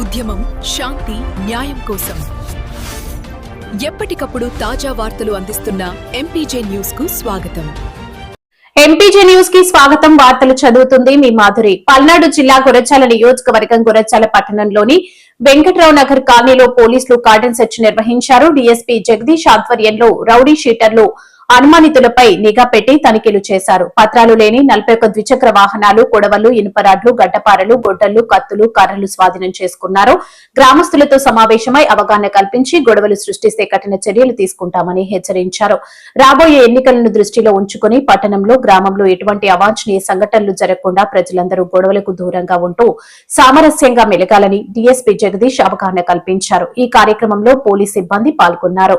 ఉద్యమం శాంతి న్యాయం కోసం. ఎప్పటికప్పుడు తాజా వార్తలు అందిస్తున్న ఎంపీజే న్యూస్కు స్వాగతం. ఎంపీజే న్యూస్కి స్వాగతం. వార్తలు చదువుతుంది మీ మాధురి. పల్నాడు జిల్లా గురచాల నియోజకవర్గం గురచాల పట్టణంలోని వెంకట్రావు నగర్ కాలనీలో పోలీసులు కార్డన్ సెర్చ్ నిర్వహించారు. డీఎస్పీ జగదీష్ ఆధ్వర్యంలో రౌడీ షీటర్లు అనుమానితులపై నిఘా పెట్టి తనిఖీలు చేశారు. పత్రాలు లేని నలభై ఒక్క ద్విచక్ర వాహనాలు కొడవలు ఇనుపరాడ్లు గడ్డపారలు గొడ్డళ్ళు కత్తులు కర్రలు స్వాధీనం చేసుకున్నారు. గ్రామస్తులతో సమావేశమై అవగాహన కల్పించి గొడవలు సృష్టిస్తే కఠిన చర్యలు తీసుకుంటామని హెచ్చరించారు. రాబోయే ఎన్నికలను దృష్టిలో ఉంచుకుని పట్టణంలో గ్రామంలో ఎటువంటి అవాంఛనీయ సంఘటనలు జరగకుండా ప్రజలందరూ గొడవలకు దూరంగా ఉంటూ సామరస్యంగా మెలగాలని డీఎస్పీ జగదీష్ అవగాహన కల్పించారు. ఈ కార్యక్రమంలో పోలీస్ సిబ్బంది పాల్గొన్నారు.